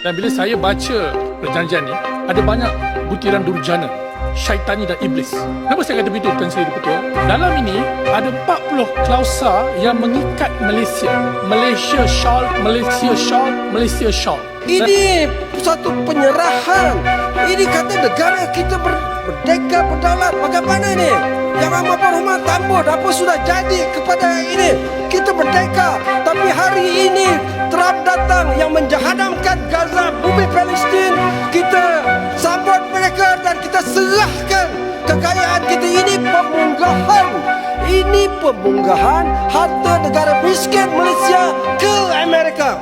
Dan bila saya baca perjanjian ni, ada banyak butiran durjana, syaitani dan iblis. Kenapa saya kata begitu, Tuan Seri Ketua? Dalam ini, ada 40 klausa yang mengikat Malaysia. Malaysia shawl, Malaysia shawl, Malaysia shawl. Ini satu penyerahan. Ini kata negara kita ber, berdeka berdaulat. Bagaimana ni? Yang amat berhormat tambut apa sudah jadi kepada ini? Kita merdeka. Tapi hari ini Trump datang yang menjahadamkan Gaza, bumi Palestin. Kita sambut mereka dan kita serahkan kekayaan kita. Ini pemunggahan. Ini pemunggahan harta negara miskin Malaysia ke Amerika.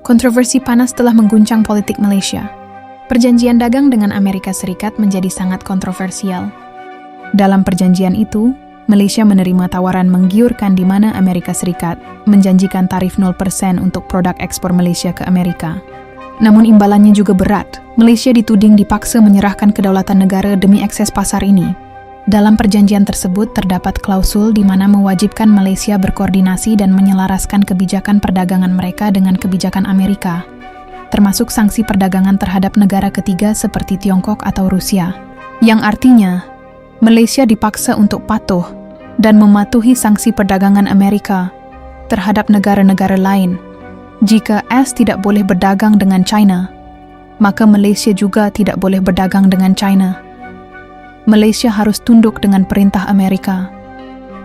Kontroversi panas telah mengguncang politik Malaysia. Perjanjian dagang dengan Amerika Serikat menjadi sangat kontroversial. Dalam perjanjian itu, Malaysia menerima tawaran menggiurkan di mana Amerika Serikat menjanjikan tarif 0% untuk produk ekspor Malaysia ke Amerika. Namun imbalannya juga berat. Malaysia dituding dipaksa menyerahkan kedaulatan negara demi akses pasar ini. Dalam perjanjian tersebut terdapat klausul di mana mewajibkan Malaysia berkoordinasi dan menyelaraskan kebijakan perdagangan mereka dengan kebijakan Amerika, termasuk sanksi perdagangan terhadap negara ketiga seperti Tiongkok atau Rusia, yang artinya Malaysia dipaksa untuk patuh dan mematuhi sanksi perdagangan Amerika terhadap negara-negara lain. Jika AS tidak boleh berdagang dengan China, maka Malaysia juga tidak boleh berdagang dengan China. Malaysia harus tunduk dengan perintah Amerika.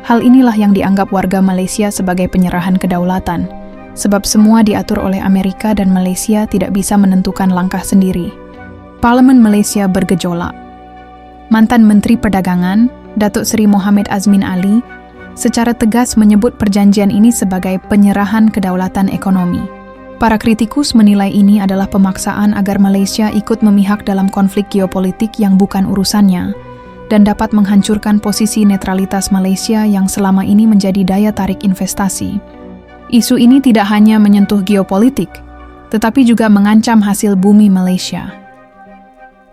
Hal inilah yang dianggap warga Malaysia sebagai penyerahan kedaulatan, sebab semua diatur oleh Amerika dan Malaysia tidak bisa menentukan langkah sendiri. Parlemen Malaysia bergejolak. Mantan Menteri Perdagangan, Datuk Seri Mohamed Azmin Ali, secara tegas menyebut perjanjian ini sebagai penyerahan kedaulatan ekonomi. Para kritikus menilai ini adalah pemaksaan agar Malaysia ikut memihak dalam konflik geopolitik yang bukan urusannya dan dapat menghancurkan posisi netralitas Malaysia yang selama ini menjadi daya tarik investasi. Isu ini tidak hanya menyentuh geopolitik, tetapi juga mengancam hasil bumi Malaysia.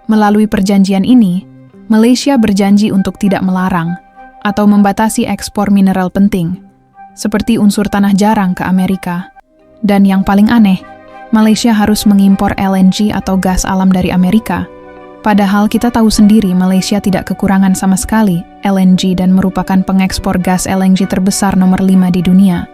Melalui perjanjian ini, Malaysia berjanji untuk tidak melarang atau membatasi ekspor mineral penting, seperti unsur tanah jarang ke Amerika. Dan yang paling aneh, Malaysia harus mengimpor LNG atau gas alam dari Amerika Padahal kita tahu sendiri Malaysia tidak kekurangan sama sekali LNG dan merupakan pengekspor gas LNG terbesar nomor 5 di dunia.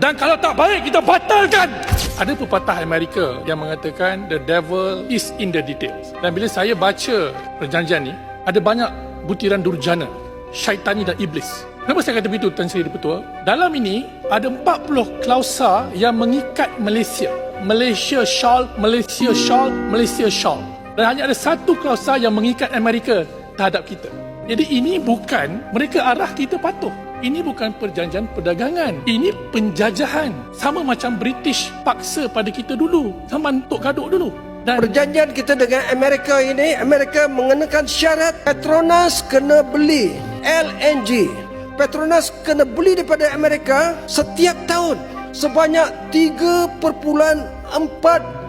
Dan kalau tak baik, kita batalkan. Ada pepatah Amerika yang mengatakan the devil is in the details. Dan bila saya baca perjanjian ni, ada banyak butiran durjana, syaitani dan iblis. Kenapa saya kata begitu, Tuan Seri Ketua? Dalam ini, ada 40 klausa yang mengikat Malaysia. Malaysia shawl, Malaysia shawl, Malaysia shawl. Dan hanya ada satu klausa yang mengikat Amerika terhadap kita. Jadi ini bukan mereka arah kita patuh. Ini bukan perjanjian perdagangan. Ini penjajahan. Sama macam British paksa pada kita dulu. Sama Tok Gaduk dulu. Dan Perjanjian kita dengan Amerika ini, Amerika mengenakan syarat Petronas kena beli LNG. Petronas kena beli daripada Amerika setiap tahun sebanyak 3.4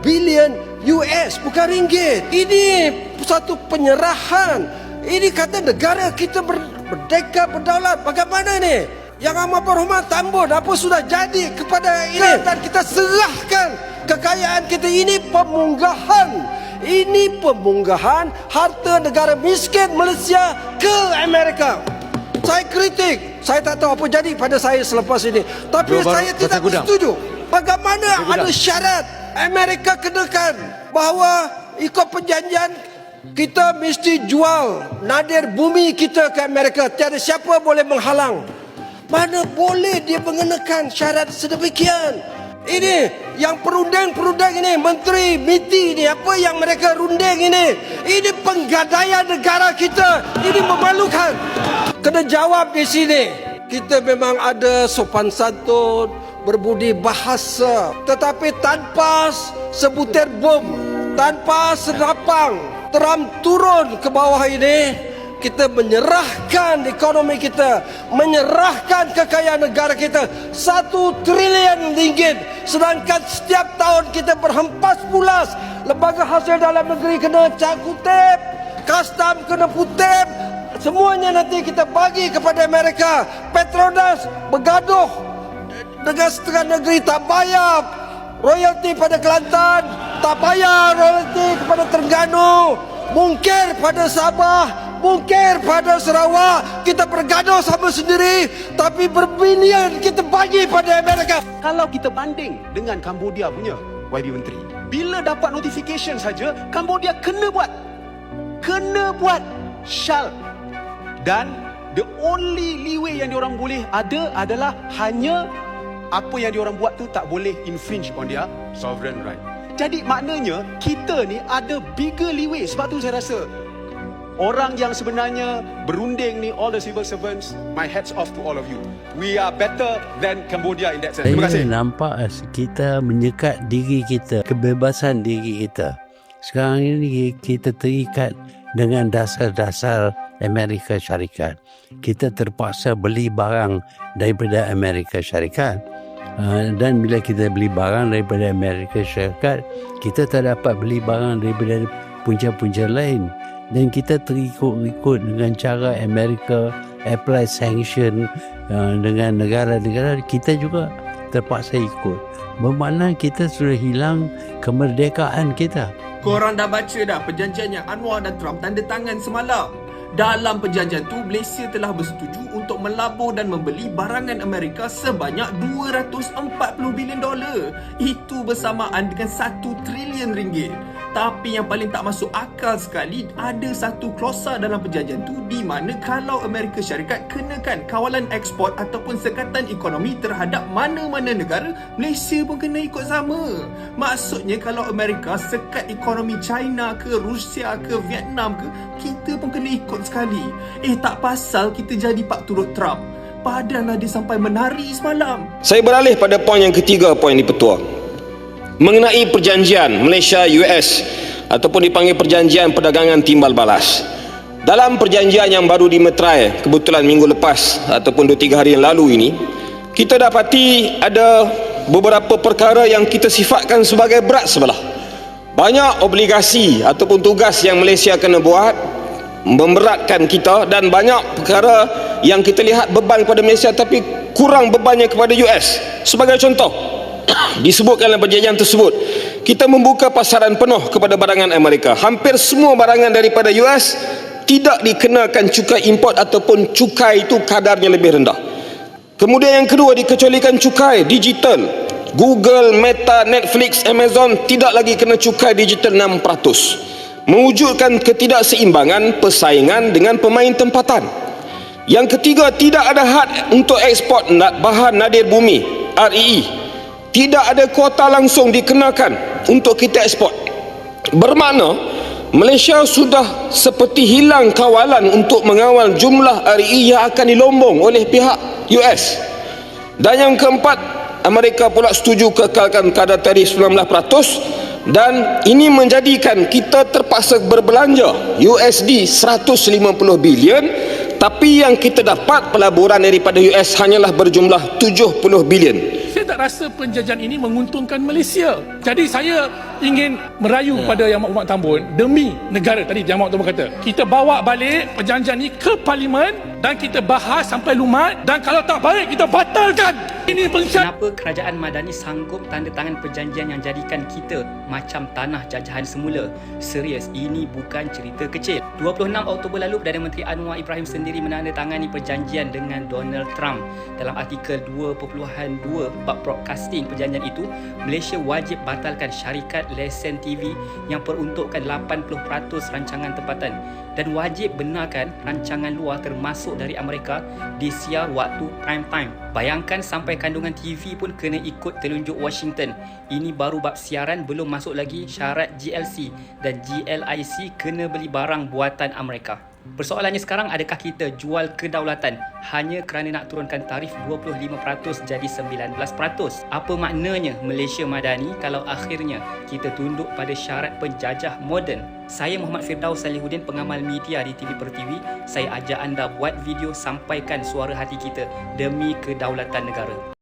bilion US bukan ringgit. Ini satu penyerahan. Ini kata negara kita ber, berdeka berdaulat. Bagaimana ni? Yang amat berhormat tambut apa sudah jadi kepada ini dan kita serahkan kekayaan kita ini pemunggahan. Ini pemunggahan harta negara miskin Malaysia ke Amerika. Saya kritik. Saya tak tahu apa jadi pada saya selepas ini. Tapi Dua saya tidak Gudang. setuju. Bagaimana ada syarat Amerika kenakan bahawa ikut perjanjian kita mesti jual nadir bumi kita ke Amerika. Tiada siapa boleh menghalang. Mana boleh dia mengenakan syarat sedemikian? Ini yang perunding-perunding ini, menteri, MITI ini, apa yang mereka runding ini? Ini penggadaian negara kita. Ini memalukan. Kena jawab di sini. Kita memang ada sopan santun, berbudi bahasa. Tetapi tanpa sebutir bom, tanpa senapang, teram turun ke bawah ini, kita menyerahkan ekonomi kita, menyerahkan kekayaan negara kita satu trilion ringgit. Sedangkan setiap tahun kita berhempas pulas. Lembaga hasil dalam negeri kena cakutip, custom kena putip. Semuanya nanti kita bagi kepada Amerika. Petronas bergaduh Dengan setengah negeri tak bayar royalti pada Kelantan, tak bayar royalti kepada Terengganu, mungkir pada Sabah, mungkir pada Sarawak, kita bergaduh sama sendiri, tapi berbilion kita bagi pada Amerika. Kalau kita banding dengan Cambodia punya YB Menteri, bila dapat notification saja, Cambodia kena buat. Kena buat. Shall. Dan the only leeway yang diorang boleh ada adalah hanya apa yang diorang buat tu tak boleh infringe on their sovereign right. Jadi maknanya kita ni ada bigger leeway sebab tu saya rasa Orang yang sebenarnya berunding ni all the civil servants my hats off to all of you. We are better than Cambodia in that sense. Terima Saya kasih. nampak kita menyekat diri kita, kebebasan diri kita. Sekarang ini kita terikat dengan dasar-dasar Amerika Syarikat. Kita terpaksa beli barang daripada Amerika Syarikat. Uh, dan bila kita beli barang daripada Amerika Syarikat, kita tak dapat beli barang daripada punca-punca lain. Dan kita terikut-ikut dengan cara Amerika apply sanction uh, dengan negara-negara, kita juga terpaksa ikut. Bermakna kita sudah hilang kemerdekaan kita. Korang dah baca dah perjanjian yang Anwar dan Trump tanda tangan semalam. Dalam perjanjian tu, Malaysia telah bersetuju untuk melabur dan membeli barangan Amerika sebanyak 240 bilion dolar. Itu bersamaan dengan 1 trilion ringgit. Tapi yang paling tak masuk akal sekali, ada satu klausa dalam perjanjian tu di mana kalau Amerika Syarikat kenakan kawalan ekspor ataupun sekatan ekonomi terhadap mana-mana negara, Malaysia pun kena ikut sama. Maksudnya kalau Amerika sekat ekonomi China ke Rusia ke Vietnam ke, kita pun kena ikut sekali. Eh tak pasal kita jadi pak turut Trump. Padahal dia sampai menari semalam. Saya beralih pada poin yang ketiga poin di petua. Mengenai perjanjian Malaysia-US ataupun dipanggil perjanjian perdagangan timbal balas. Dalam perjanjian yang baru dimeterai kebetulan minggu lepas ataupun 2-3 hari yang lalu ini, kita dapati ada beberapa perkara yang kita sifatkan sebagai berat sebelah. Banyak obligasi ataupun tugas yang Malaysia kena buat memberatkan kita dan banyak perkara yang kita lihat beban kepada Malaysia tapi kurang bebannya kepada US. Sebagai contoh, disebutkan dalam perjanjian tersebut, kita membuka pasaran penuh kepada barangan Amerika. Hampir semua barangan daripada US tidak dikenakan cukai import ataupun cukai itu kadarnya lebih rendah. Kemudian yang kedua dikecualikan cukai digital. Google, Meta, Netflix, Amazon tidak lagi kena cukai digital 6%. Mewujudkan ketidakseimbangan persaingan dengan pemain tempatan. Yang ketiga, tidak ada had untuk ekspor bahan nadir bumi, REE. Tidak ada kuota langsung dikenakan untuk kita ekspor. Bermakna, Malaysia sudah seperti hilang kawalan untuk mengawal jumlah REE yang akan dilombong oleh pihak US. Dan yang keempat, Amerika pula setuju kekalkan kadar tarif 19% dan ini menjadikan kita terpaksa berbelanja USD 150 bilion tapi yang kita dapat pelaburan daripada US hanyalah berjumlah 70 bilion. Tak rasa penjajahan ini menguntungkan Malaysia. Jadi saya ingin merayu pada Yang Amat Tambun demi negara tadi Yang Amat Tambun kata. Kita bawa balik perjanjian ini ke parlimen dan kita bahas sampai lumat dan kalau tak baik kita batalkan. Ini pengkhianatan. Kenapa kerajaan Madani sanggup tanda tangan perjanjian yang jadikan kita macam tanah jajahan semula? Serius, ini bukan cerita kecil. 26 Oktober lalu, Perdana Menteri Anwar Ibrahim sendiri menandatangani perjanjian dengan Donald Trump. Dalam artikel 2.2 bab broadcasting perjanjian itu, Malaysia wajib batalkan syarikat lesen TV yang peruntukkan 80% rancangan tempatan dan wajib benarkan rancangan luar termasuk dari Amerika disiar waktu prime time. Bayangkan sampai kandungan TV pun kena ikut telunjuk Washington. Ini baru bab siaran belum masuk lagi syarat GLC dan GLIC kena beli barang buatan Amerika. Persoalannya sekarang adakah kita jual kedaulatan hanya kerana nak turunkan tarif 25% jadi 19%? Apa maknanya Malaysia Madani kalau akhirnya kita tunduk pada syarat penjajah moden? Saya Muhammad Firdaus Salihuddin pengamal media di TV Pertiwi. Saya ajak anda buat video sampaikan suara hati kita demi kedaulatan negara.